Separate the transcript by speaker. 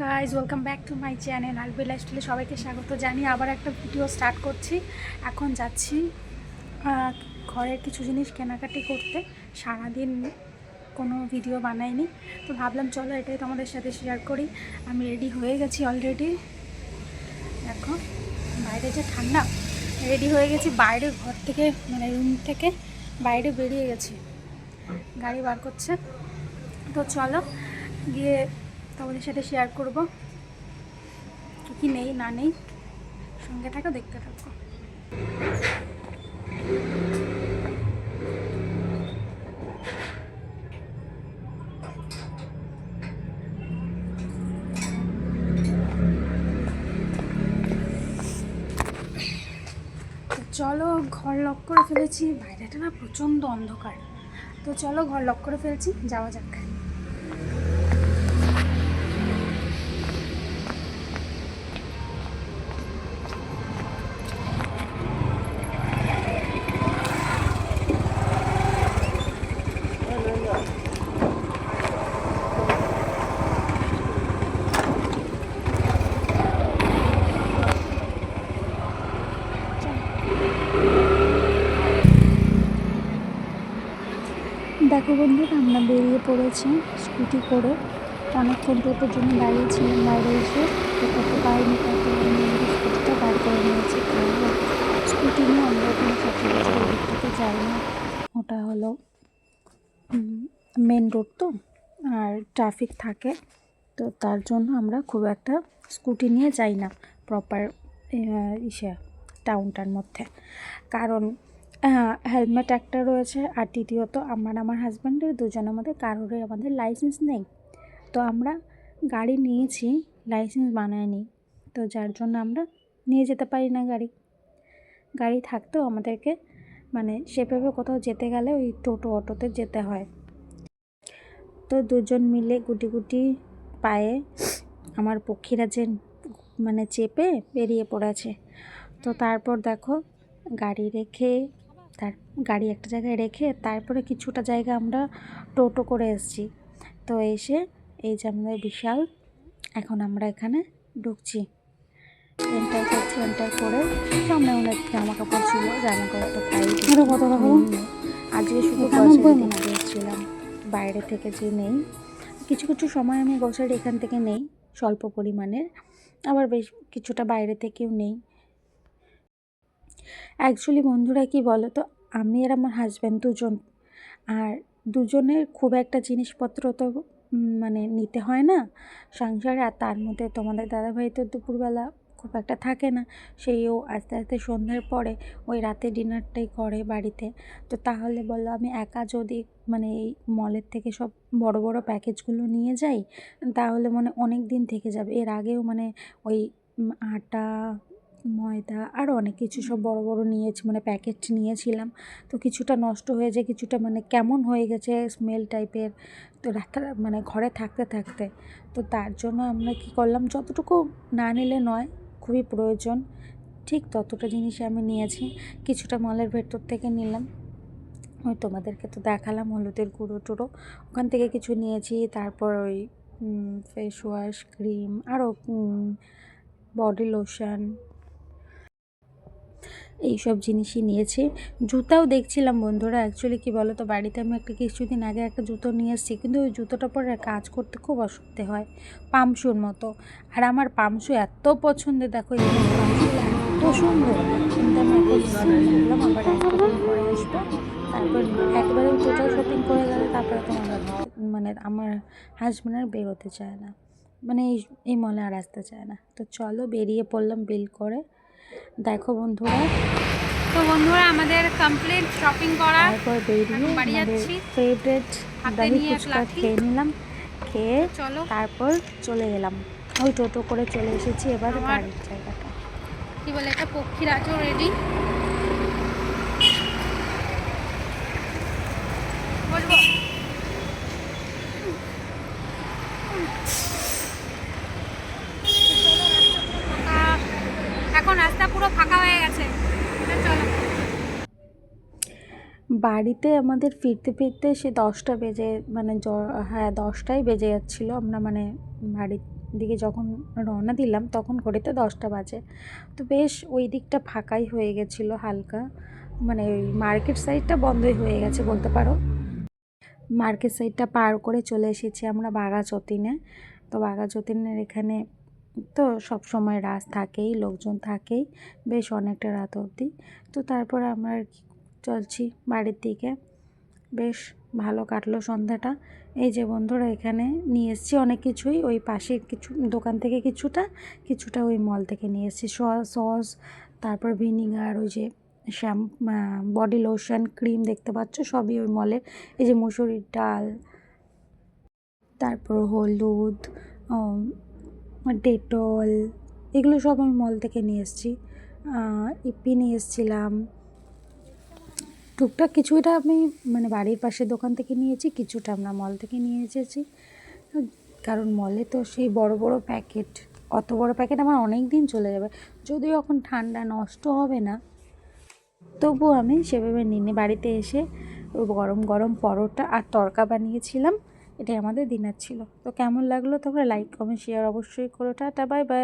Speaker 1: Guys welcome back to my channel Albi লাইফস্টাইলে সবাইকে স্বাগত জানিয়ে আবার একটা ভিডিও স্টার্ট করছি। এখন যাচ্ছি ঘরের কিছু জিনিস কেনাকাটি করতে। সারাদিন কোনো ভিডিও বানাইনি। তো ভাবলাম চলো এটাই তোমাদের সাথে শেয়ার করি। আমি রেডি হয়ে গেছি অলরেডি দেখো, বাইরে যে ঠান্ডা রেডি হয়ে গেছি। বাইরে ঘর থেকে মানে রুম থেকে বাইরে বেরিয়ে গেছি। গাড়ি বার করছে। তো চলো, গিয়ে তোমাদের সাথে শেয়ার করব। কী নেই, না নেই, সঙ্গে থাকো, দেখতে থাকো। চলো, ঘর লক করে ফেলেছি। বাইরেটা না প্রচণ্ড অন্ধকার। তো চলো, ঘর লক করে ফেলছি, যাওয়া যাক। দেখো বন্ধুরা, আমরা বেরিয়ে পড়েছি স্কুটি করে। অনেকক্ষণ টোটোর জন্য দাঁড়িয়েছিলাম বাইরে এসে। কত পাইনি কত স্কুটিটা বার করে নিয়েছি। স্কুটি নিয়ে আমরা কোনো ওদিক থেকে যাই না ওটা হলো মেন রোড তো, আর ট্রাফিক থাকে, তো তার জন্য আমরা খুব একটা স্কুটি নিয়ে যাই না প্রপার ইসে টাউনটার মধ্যে। কারণ হেলমেট একটা রয়েছে, আর দ্বিতীয়ত আমার আমার হাজব্যান্ডের দুজনের মধ্যে কারোরই আমাদের লাইসেন্স নেই। তো আমরা গাড়ি নিয়েছি লাইসেন্স বানায়নি, তো যার জন্য আমরা নিয়ে যেতে পারি না গাড়ি। গাড়ি থাকতেও আমাদেরকে মানে সেভাবে কোথাও যেতে গেলে ওই টোটো অটোতে যেতে হয়। তো দুজন মিলে গুটি গুটি পায়ে আমার পক্ষীরা যে মানে চেপে বেরিয়ে পড়েছে। তো তারপর দেখো গাড়ি রেখে তার গাড়ি একটা জায়গায় রেখে তারপরে কিছুটা জায়গা আমরা টোটো করে এসেছি। তো এসে এই যে আমাদের বিশাল এখন আমরা এখানে ঢুকছি। এন্টার করছি এন্টার করে সামনে অনেক জামা কাপড় ছিল জামা কাপড়? তো পাই আজকে শুধু গিয়েছিলাম বাইরে থেকে যে নেই, কিছু কিছু সময় আমি গ্রসারি এখান থেকে নেই, স্বল্প পরিমাণের, আবার বেশ কিছুটা বাইরে থেকেও নেই। অ্যাকচুয়ালি বন্ধুরা কি বলো তো আমি আর আমার হাজব্যান্ড দুজন, আর দুজনের খুব একটা জিনিসপত্র তো মানে নিতে হয় না। সংসারে আর তার মধ্যে তোমাদের দাদাভাই তো দুপুরবেলা খুব একটা থাকে না। সেইও আস্তে আস্তে সন্ধ্যের পরে ওই রাতে ডিনারটাই করে বাড়িতে। তো তাহলে বলল আমি একা যদি মানে এই মলের থেকে সব বড় বড় প্যাকেজগুলো নিয়ে যাই, তাহলে মানে অনেক দিন থেকে যাবে। এর আগেও মানে ওই আটা, ময়দা আরও অনেক কিছু সব বড় বড় নিয়েছি মানে প্যাকেট নিয়েছিলাম। তো কিছুটা নষ্ট হয়ে যায়, কিছুটা মানে কেমন হয়ে গেছে স্মেল টাইপের। তো রাতে মানে ঘরে থাকতে থাকতে তো তার জন্য আমরা কী করলাম, যতটুকু না নিলে নয় খুবই প্রয়োজন। ঠিক ততটা জিনিস আমি নিয়েছি। কিছুটা মলের ভেতর থেকে নিলাম। ওই তোমাদেরকে তো দেখালাম হলুদের গুঁড়ো টুড়ো। ওখান থেকে কিছু নিয়েছি। তারপর ওই ফেস ওয়াশ ক্রিম আরও বডি লোশন এইসব জিনিসই নিয়েছি। জুতাও দেখছিলাম বন্ধুরা অ্যাকচুয়ালি কি বলো তো বাড়িতে আমি একটা কিছুদিন আগে একটা জুতো নিয়ে এসেছি, কিন্তু ওই জুতোটা পরে কাজ করতে খুব অসুবিধে হয়, পামশুর মতো। আর আমার পামশু এত পছন্দের, দেখো এই এত সুন্দর। কিন্তু আমি আসব। তারপর একবারে টোটাল শপিং করে গেলে তারপরে তো আমার মানে আমার হাজব্যান্ড আর বেরোতে চায় না। মানে এই এই মলে আর আসতে চায় না। তো চলো বেরিয়ে পড়লাম বিল করে। দেখো বন্ধুরা।
Speaker 2: তো বন্ধুরা আমাদের কমপ্লিট শপিং করা।
Speaker 1: তারপর বেরিয়ে
Speaker 2: বাড়ি যাচ্ছি।
Speaker 1: ফেভারিট দহি ফুচকা খেয়ে নিলাম খেয়ে
Speaker 2: চলো।
Speaker 1: তারপর চলে গেলাম। ওই টোটো করে চলে এসেছি এবার বাড়ির জায়গাটা।
Speaker 2: কি বলে একটা পক্ষীর আছো রেডি বলব ফাঁকা। এখন রাস্তা পুরো ফাঁকা হয়ে গেছে।
Speaker 1: বাড়িতে আমাদের ফিরতে ফিরতে সে দশটা বেজে মানে হ্যাঁ দশটাই বেজে যাচ্ছিল। আমরা মানে বাড়ির দিকে যখন রওনা দিলাম, তখন ঘড়িতে দশটা বাজে। তো বেশ ওই দিকটা ফাঁকাই হয়ে গেছিল হালকা। মানে ওই মার্কেট সাইডটা বন্ধই হয়ে গেছে বলতে পারো। মার্কেট সাইডটা পার করে চলে এসেছি আমরা বাঘাযতীনে। তো বাঘাযতীনের এখানে তো সব সময় রাস থাকেই, লোকজন থাকেই, বেশ অনেকটা রাত অবধি। তো তারপর আমরা আর কি চলছি বাড়ির দিকে। বেশ ভালো কাটলো সন্ধ্যাটা। এই যে বন্ধুরা, এখানে নিয়ে এসেছি অনেক কিছুই। ওই পাশে কিছু, দোকান থেকে কিছুটা কিছুটা ওই মল থেকে নিয়ে এসেছি। সস, তারপর ভিনিগার, ওই যে শ্যাম বডি লোশন, ক্রিম দেখতে পাচ্ছ? সবই ওই মলের। এই যে মুসুরির ডাল, তারপর হলুদ ডেটল, এগুলো সব আমি মল থেকে নিয়ে এসেছি। ইপি নিয়ে এসেছিলাম। টুকটাক কিছুটা আমি মানে বাড়ির পাশে দোকান থেকে নিয়েছি, কিছুটা আমরা মল থেকে নিয়ে এসেছি। কারণ মলে তো সেই বড় বড় প্যাকেট অত বড় প্যাকেট আমার অনেক দিন চলে যাবে। যদিও এখন ঠান্ডা নষ্ট হবে না তবু আমি সেভাবে নিয়ে বাড়িতে এসে গরম গরম পরোটা আর তড়কা বানিয়েছিলাম। এটাই আমাদের দিনার ছিল। তো কেমন লাগল তোমরা লাইক কমেন্ট শেয়ার অবশ্যই করো। Tata bye bye